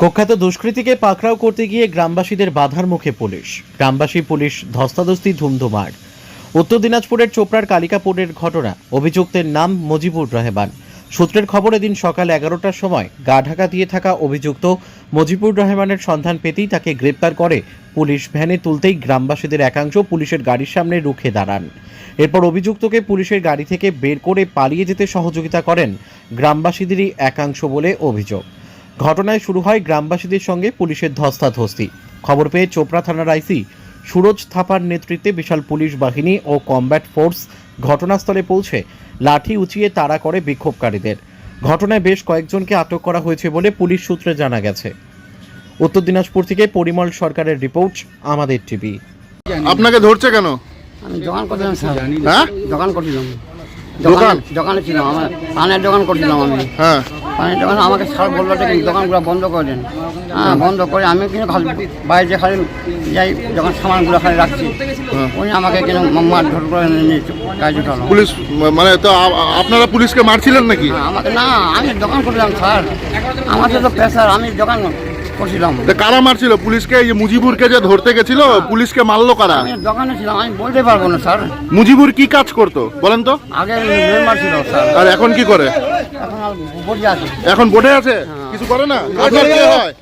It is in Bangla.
কুখ্যাত দুষ্কৃতীকে পাকড়াও করতে গিয়ে গ্রামবাসীদের বাধার মুখে পুলিশ। গ্রামবাসী পুলিশ ধস্তাধস্তি, ধুমধুমার। উত্তর দিনাজপুরের চোপড়ার কালিকাপুরের ঘটনা। অভিযুক্তের নাম মজিবুর রহমান। সূত্রের খবর এদিন সকাল এগারোটার সময় গা ঢাকা দিয়ে থাকা অভিযুক্ত মজিবুর রহমানের সন্ধান পেতেই তাকে গ্রেপ্তার করে পুলিশ ভ্যানে তুলতেই গ্রামবাসীদের একাংশ পুলিশের গাড়ির সামনে রুখে দাঁড়ান। এরপর অভিযুক্তকে পুলিশের গাড়ি থেকে বের করে পালিয়ে যেতে সহযোগিতা করেন গ্রামবাসীদেরই একাংশ বলে অভিযোগ। ঘটনায় শুরু হয় গ্রামবাসীদের সঙ্গে পুলিশের ধস্তাধস্তি। খবর পেয়ে চোপড়া থানার আইসি সুরজ থাপার নেতৃত্বে বিশাল পুলিশ বাহিনী ও কমব্যাট ফোর্স ঘটনাস্থলে পৌঁছে লাঠি উঁচিয়ে তাড়া করে বিক্ষোভকারীদের। ঘটনায় বেশ কয়েকজনকে আটক করা হয়েছে বলে পুলিশ সূত্রে জানা গেছে। উত্তর দিনাজপুর থেকে পরিমল সরকারের রিপোর্ট আমাদের টিভি। আপনাকে ধরছে কেন? আমি দোকান করছিলাম স্যার। হ্যাঁ? দোকান করছিলাম। দোকান? দোকানে? ছিলাম আমার পানের দোকান করছিলাম আমি। হ্যাঁ। পানের দোকান আমাকে সার বলল যে দোকানগুলো বন্ধ করে দেন। হ্যাঁ বন্ধ করে আমি কিন্তু খালি বাইরে খালি যাই যখন সামানগুলো খালি রাখছি। উনি আমাকে কেন মারধর করে নিয়ে কাজ উঠালো। পুলিশ মানে তো আপনারা পুলিশকে মারছিলেন নাকি? হ্যাঁ, আমাকে না আমি দোকান করলাম স্যার। আমার তো প্রেশার আমি দোকান করছিলাম। তা কারা মারছিল? পুলিশকে? এই যে মুজিবুরকে যে ধরতে গেছিল পুলিশকে মারলো কারা? আমি দোকানে ছিলাম আমি বলতে পারব না স্যার। মুজিবুর কি কাজ করতো? বলেন তো। আগে মেম্বার ছিল স্যার। আর এখন কি করে? এখন আর আছে। এখন আছে? কিছু করে না? কাজ হয়?